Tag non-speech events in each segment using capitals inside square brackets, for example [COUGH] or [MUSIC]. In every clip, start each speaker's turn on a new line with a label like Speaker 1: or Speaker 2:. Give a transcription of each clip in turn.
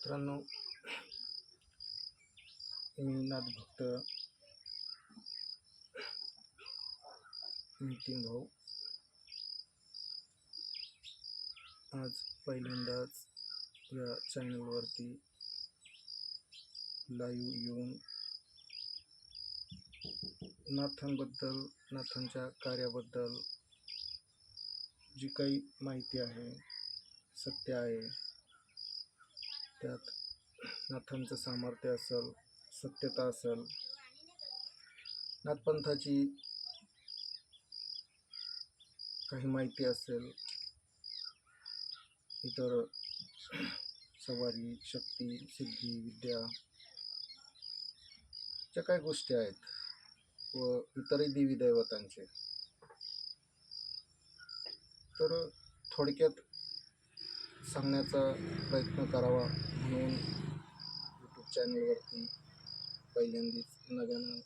Speaker 1: मित्रांनो मी नाथभक्त नितीन भाऊ आज पहिल्यांदाच या चॅनलवरती लाईव्ह येऊन नाथांबद्दल नाथांच्या कार्याबद्दल जी काही माहिती आहे सत्य आहे त्यात नाथांचं सामर्थ्य असेल सत्यता असेल. नाथपंथाची काही माहिती असेल इतर सवारी शक्ती सिद्धी विद्या ज्या काही गोष्टी आहेत व इतरही देवी दैवतांचे तर थोडक्यात सांगण्याचा प्रयत्न करावा म्हणून यूट्यूब चॅनलवरती पहिल्यांदाच नव्यानं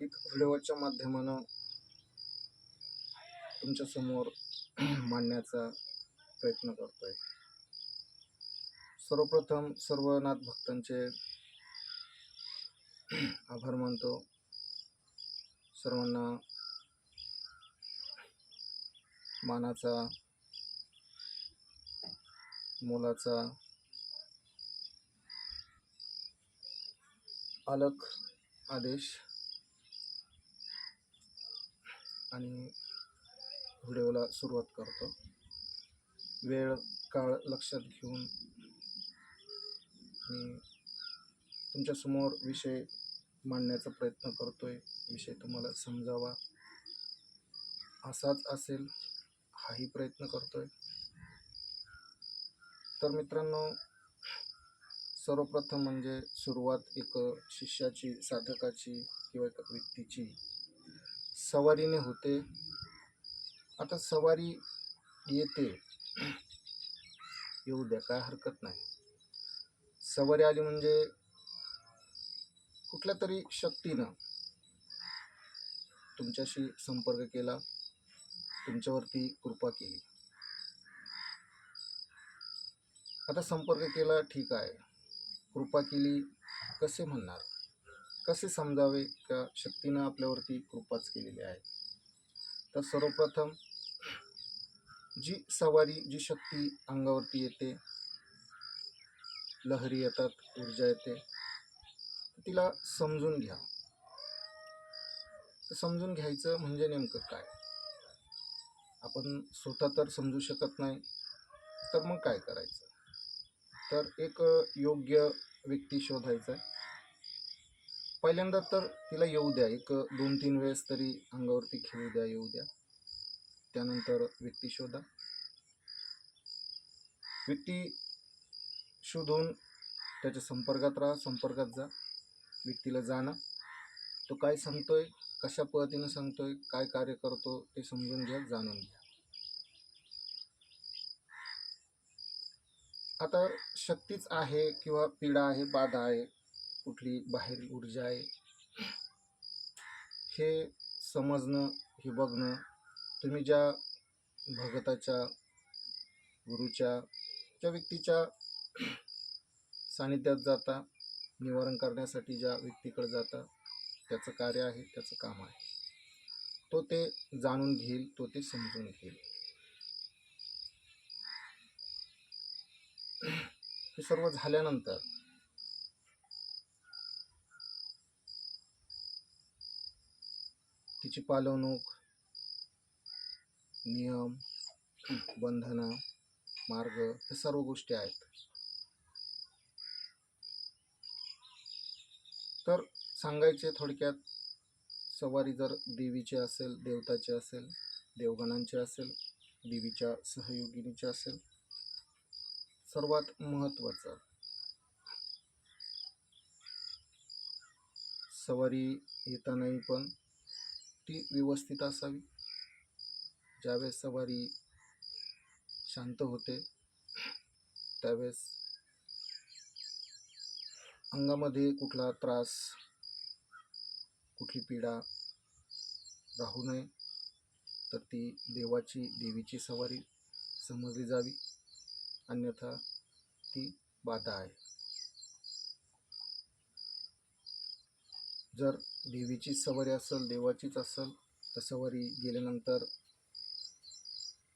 Speaker 1: एक व्हिडिओच्या माध्यमानं तुमच्यासमोर मांडण्याचा प्रयत्न करतो आहे सर्वप्रथम सर्व नाथ भक्तांचे आभार मानतो. सर्वांना मानाचा मोलाचा अलग आदेश आणि व्हिडिओला सुरुवात करतो. वेळ काळ लक्षात घेऊन मी तुमच्यासमोर विषय मांडण्याचा प्रयत्न करतोय. विषय तुम्हाला समजावा. असाच असेल हाही प्रयत्न करतोय. तर मित्रांनो सर्वप्रथम म्हणजे सुरुवात एक शिष्याची साधकाची किंवा एका व्यक्तीची. सवारीने होते. आता सवारी येते. येऊ द्या काय हरकत नाही. सवारी आली म्हणजे कुठल्या तरी शक्तीनं तुमच्याशी संपर्क केला तुमच्यावरती कृपा केली. आता संपर्क केला ठीक आहे. कृपा केली कसे म्हणणार? कसे समजावे त्या शक्तीनं आपल्यावरती कृपाच केलेली आहे? तर सर्वप्रथम जी सवारी जी शक्ती अंगावरती येते लहरी येतात ऊर्जा येते तिला समजून घ्या. समजून घ्यायचं म्हणजे नेमकं काय? आपण स्वतः तर समजू शकत नाही तर मग काय करायचं? तर एक योग्य व्यक्ती शोधायचा आहे. पहिल्यांदा तर तिला येऊ द्या. एक दोन तीन वेळेस तरी अंगावरती खेळू द्या येऊ द्या. त्यानंतर व्यक्ती शोधा. व्यक्ती शोधून त्याच्या संपर्कात राहा संपर्कात जा. व्यक्तीला जाणं. तो काय सांगतोय कशा पद्धतीनं सांगतोय काय कार्य करतो ते समजून घ्या जाणून घ्या. आता शक्तीच आहे किंवा पीडा आहे बाधा आहे कुठली बाहेर ऊर्जा आहे हे समजणं हे बघणं तुम्ही ज्या भगताच्या गुरुच्या त्या व्यक्तीच्या सानिध्यात जाता निवारण करण्यासाठी ज्या व्यक्तीकडे जाता त्याचं कार्य आहे त्याचं काम आहे. तो ते जाणून घेईल तो ते समजून घेईल. हे सर्व झाल्यानंतर तिची पालवणूक नियम बंधनं मार्ग हे सर्व गोष्टी आहेत. तर सांगायचे थोडक्यात सवारी जर देवीची असेल देवताची असेल देवगणांची असेल देवीच्या सहयोगिनीची असेल सर्वात महत्त्वाचं. सवारी येतानाही पण ती व्यवस्थित असावी. ज्यावेळेस सवारी शांत होते त्यावेळेस अंगामध्ये कुठला त्रास कुठली पीडा राहू नये तर ती देवाची देवीची सवारी समजली जावी. अन्यथा ती बाधा आहे. जर देवीची सवारी असेल देवाचीच असेल तर सवारी गेल्यानंतर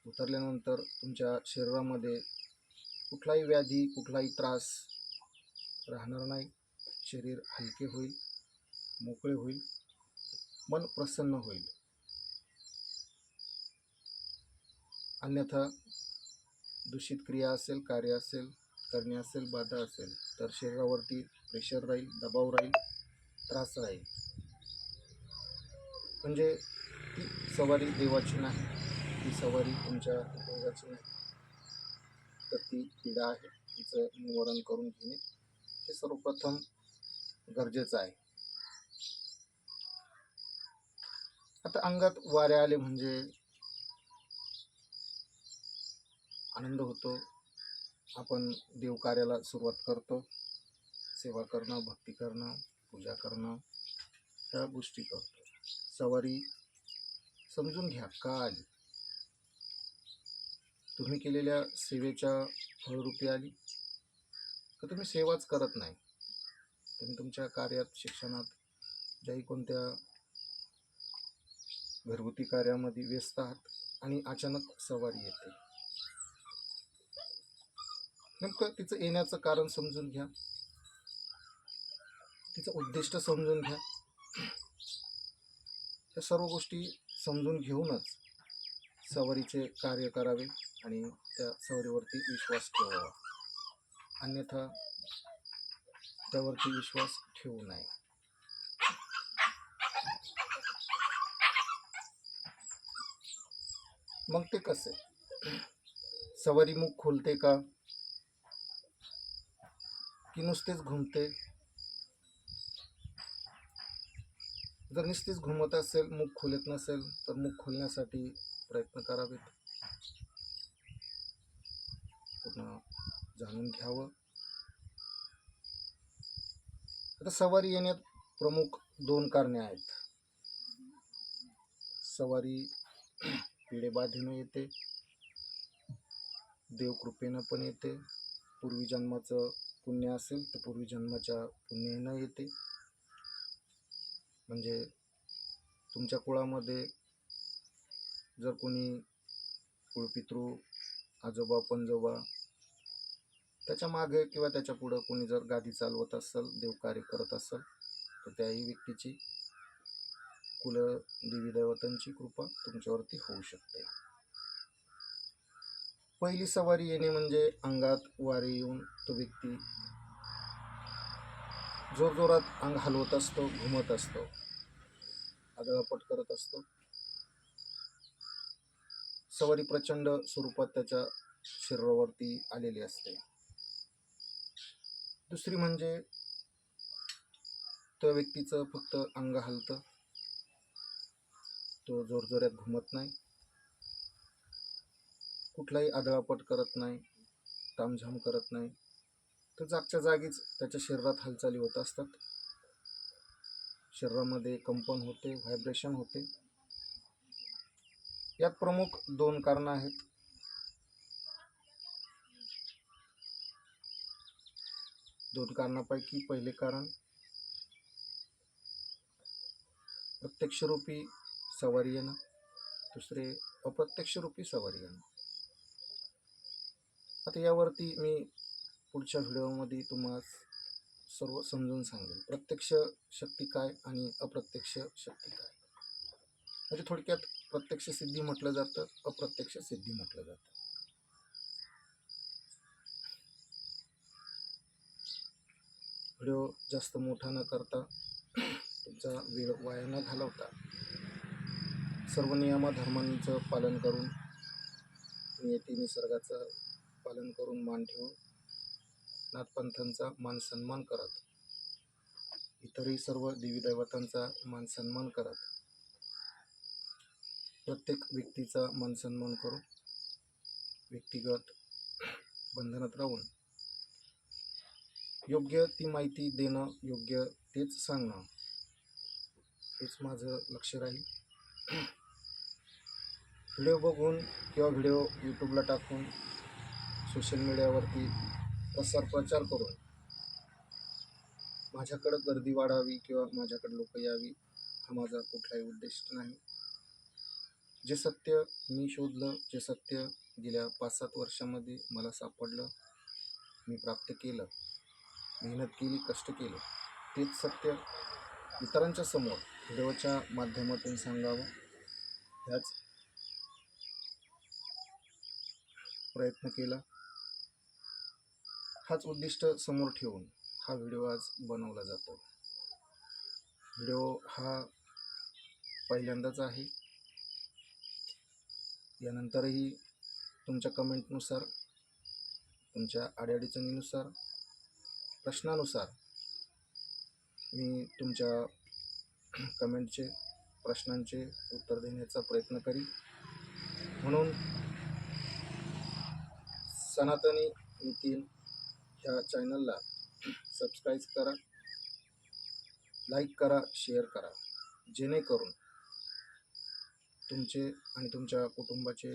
Speaker 1: उतरल्यानंतर तुमच्या शरीरामध्ये कुठलाही व्याधी कुठलाही त्रास राहणार नाही. शरीर हलके होईल मोकळे होईल मन प्रसन्न होईल. अन्यथा दूषित क्रिया असेल कार्य असेल करणे असेल बाधा असेल तर शरीरावरती प्रेशर राहील दबाव राहील त्रास राहील. म्हणजे ती सवारी देवाची नाही ती सवारी तुमच्या उपयोगाची नाही. तर ती पीडा आहे तिचं निवारण करून घेणे हे सर्वप्रथम गरजेचं आहे. आता अंगात वारे आले म्हणजे आनंद होतो. आपण देवकार्याला सुरुवात करतो. सेवा करणं भक्ती करणं पूजा करणं ह्या गोष्टी करतो. सवारी समजून घ्या. का आली तुम्ही केलेल्या सेवेच्या फळरूपी आली तर तुम्ही सेवाच करत नाही? तुम्ही तुमच्या कार्यात शिक्षणात ज्याही कोणत्या घरगुती कार्यामध्ये व्यस्त आहात आणि अचानक सवारी येते. नेमकं तिचं येण्याचं कारण समजून घ्या. तिचं उद्दिष्ट समजून घ्या. या सर्व गोष्टी समजून घेऊनच सवारीचे कार्य करावे आणि त्या सवारीवरती विश्वास ठेवावा. अन्यथा त्यावरती विश्वास ठेवू नये. मग ते कसे? सवारी मुख खोलते का? की नुसतेच घुमते. जर नुसतीच घुमत असेल मुख खोलत नसेल तर मुख खोलण्यासाठी प्रयत्न करावेत. पूर्ण जाणून घ्यावं. आता सवारी येण्यात प्रमुख दोन कारणे आहेत. सवारी पिढेबाधेनं येते. देवकृपेनं पण येते. पूर्वी जन्माचं पुण्य असेल तर पूर्वी जन्माच्या पुण्यानं येते. म्हणजे तुमच्या कुळामध्ये जर कोणी कुळपितृ आजोबा पणजोबा त्याच्यामागे किंवा त्याच्या पुढं कोणी जर गादी चालवत असेल देवकार्य करत असेल तर त्याही व्यक्तीची कुल देवी देवतांची कृपा तुमच्यावरती होऊ शकते. पहिली सवारी येणे म्हणजे अंगात वारे येऊन तो व्यक्ती जोरजोरात अंग हलवत असतो घुमत असतो आदळापट करत असतो. सवारी प्रचंड स्वरूपात त्याच्या शरीरावरती आलेली असते. दुसरी म्हणजे त्या व्यक्तीचं फक्त अंग हलतं. तो जोरजोरात घुमत नाही. कुठलाही आदळापट करत नाही तामझाम करत नाही तर जागच्या जागीच त्याच्या शरीरात हालचाली होत असतात. शरीरामध्ये कंपन होते व्हायब्रेशन होते. यात प्रमुख दोन कारणं आहेत. दोन कारणापैकी पहिले कारण प्रत्यक्षरूपी सवारी येणं. दुसरे अप्रत्यक्षरूपी सवारी येणं. आता यावरती मी पुढच्या व्हिडिओमध्ये तुम्हाला सर्व समजून सांगेल प्रत्यक्ष शक्ती काय आणि अप्रत्यक्ष शक्ती काय? म्हणजे थोडक्यात प्रत्यक्ष सिद्धी म्हटलं जातं अप्रत्यक्ष सिद्धी म्हटलं जातं. व्हिडिओ जास्त मोठा न करता तुमचा वेळ वाया न घालवता सर्व नियमाधर्मांचं पालन करून नियती निसर्गाचं पालन करून मान ठेवून नाथपंथांचा मान सन्मान करत इतरही सर्व देवीदैवतांचा मान सन्मान करत प्रत्येक व्यक्तीचा मान सन्मान करून व्यक्तिगत बंधनात राहून योग्य ती माहिती देणं योग्य तेच सांगणं हेच माझं लक्ष राहील. [CLEARS THROAT] व्हिडिओ बघून किंवा व्हिडिओ यूट्यूबला टाकून सोशल मीडियावरती प्रसार प्रचार करून माझ्याकडं गर्दी वाढावी किंवा माझ्याकडे लोक यावी हा माझा कुठलाही उद्देश नाही. जे सत्य मी शोधलं जे सत्य गेल्या पाच सात वर्षामध्ये मला सापडलं मी प्राप्त केलं. मेहनत केली कष्ट केले. तेच सत्य इतरांच्या समोर व्हिडिओच्या माध्यमातून सांगावं. ह्याच प्रयत्न केला. हाच उद्दिष्ट समोर ठेवून हा व्हिडिओ आज बनवला जातो. व्हिडिओ हा पहिल्यांदाच आहे. यानंतरही तुमच्या कमेंटनुसार तुमच्या अडीअडचणीनुसार प्रश्नानुसार मी तुमच्या कमेंटचे प्रश्नांचे उत्तर देण्याचा प्रयत्न करीन. म्हणून सनातनी नितीन ह्या चॅनलला सबस्क्राईब करा लाईक करा शेअर करा. जेणेकरून तुमचे आणि तुमच्या कुटुंबाचे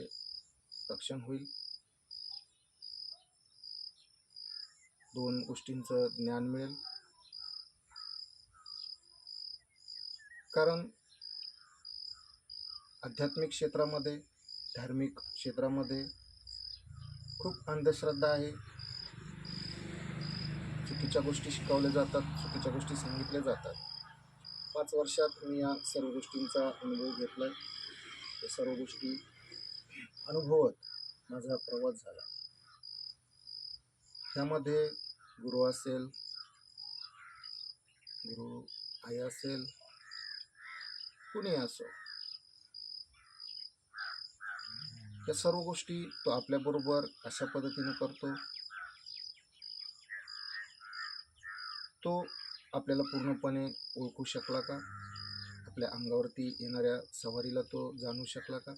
Speaker 1: रक्षण होईल. दोन गोष्टींचं ज्ञान मिळेल. कारण आध्यात्मिक क्षेत्रामध्ये धार्मिक क्षेत्रामध्ये खूप अंधश्रद्धा आहे. चुकीच्या गोष्टी शिकवल्या जातात चुकीच्या गोष्टी सांगितल्या जातात. पाच वर्षात मी या सर्व गोष्टींचा अनुभव घेतला आहे या सर्व गोष्टी अनुभवत माझा प्रवास झाला. ह्यामध्ये गुरु असेल गुरु आई असेल कुणी असो. या सर्व गोष्टी तो आपल्याबरोबर कशा पद्धतीने करतो. तो आपल्याला पूर्णपणे ओळखू शकला का? आपल्या अंगावरती येणाऱ्या सवारीला तो जाणू शकला का?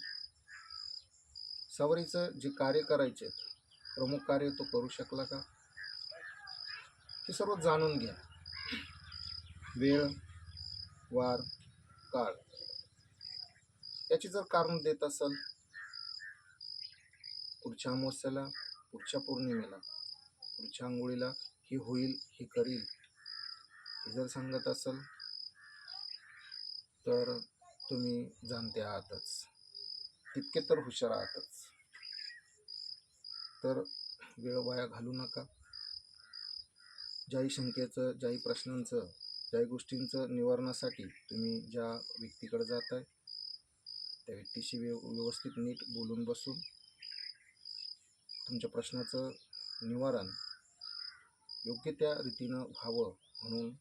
Speaker 1: सवारीचं जे कार्य करायचे प्रमुख कार्य तो करू शकला का? हे सर्व जाणून घ्या. वेळ वार काळ. याची जर कारण देत असाल पुढच्या अमावस्याला पुढच्या पौर्णिमेला पुढच्या आंघोळीला ही होईल हे करील. जर सांगत असाल तर तुम्ही जाणते आहातच तितके तर हुशार आहातच तर वेळ वाया घालू नका. ज्याही शंकेचं ज्याही प्रश्नांचं ज्याही गोष्टींचं निवारणासाठी तुम्ही ज्या व्यक्तीकडे जात आहे त्या व्यक्तीशी व्यव व्यवस्थित नीट बोलून बसून तुमच्या प्रश्नाचं निवारण योग्य त्या रीतीनं व्हावं म्हणून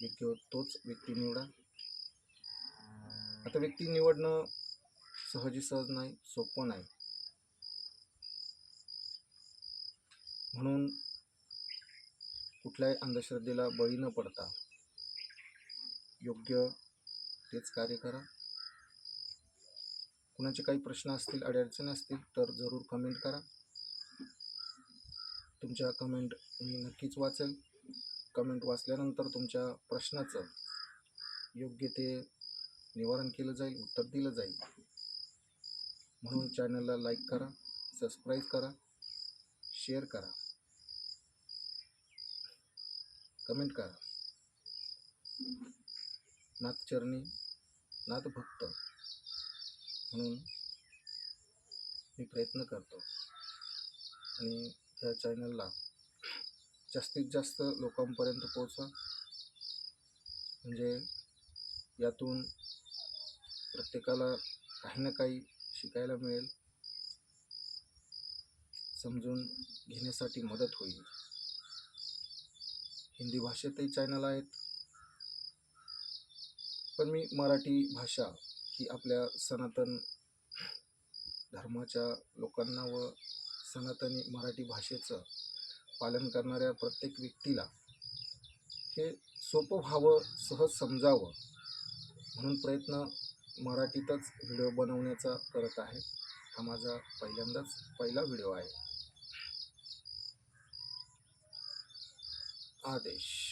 Speaker 1: योग्य तोच व्यक्ती निवडा. आता व्यक्ती निवडणं सहजी सहज नाही सोपं नाही. म्हणून कुठल्याही अंधश्रद्धेला बळी न पडता योग्य तेच कार्य करा. कुणाचे काही प्रश्न असतील अडचणी असतील तर जरूर कमेंट करा. तुमच्या कमेंट मी नक्कीच वाचेल. कमेंट वाचल्यानंतर तुमच्या प्रश्नाचं योग्य ते निवारण केलं जाईल उत्तर दिलं जाईल. म्हणून चॅनलला लाईक करा सबस्क्राईब करा शेअर करा. कमेंट करा. नाथचरणी नाथभक्त म्हणून मी प्रयत्न करतो. आणि ह्या चॅनलला जास्तीत जास्त लोकांपर्यंत पोहोचा. म्हणजे यातून प्रत्येकाला काही ना काही शिकायला मिळेल. समजून घेण्यासाठी मदत होईल. हिंदी भाषेतही चॅनल आहेत. पण मी मराठी भाषा ही आपल्या सनातन धर्माच्या लोकांना व सनातनी मराठी भाषेचं पालन करणाऱ्या प्रत्येक व्यक्तीला हे सोपं व्हावं सहज समजावं म्हणून प्रयत्न मराठीतच व्हिडिओ बनवण्याचा करत आहे. हा माझा पहिल्यांदाच पहिला व्हिडिओ आहे. आदेश.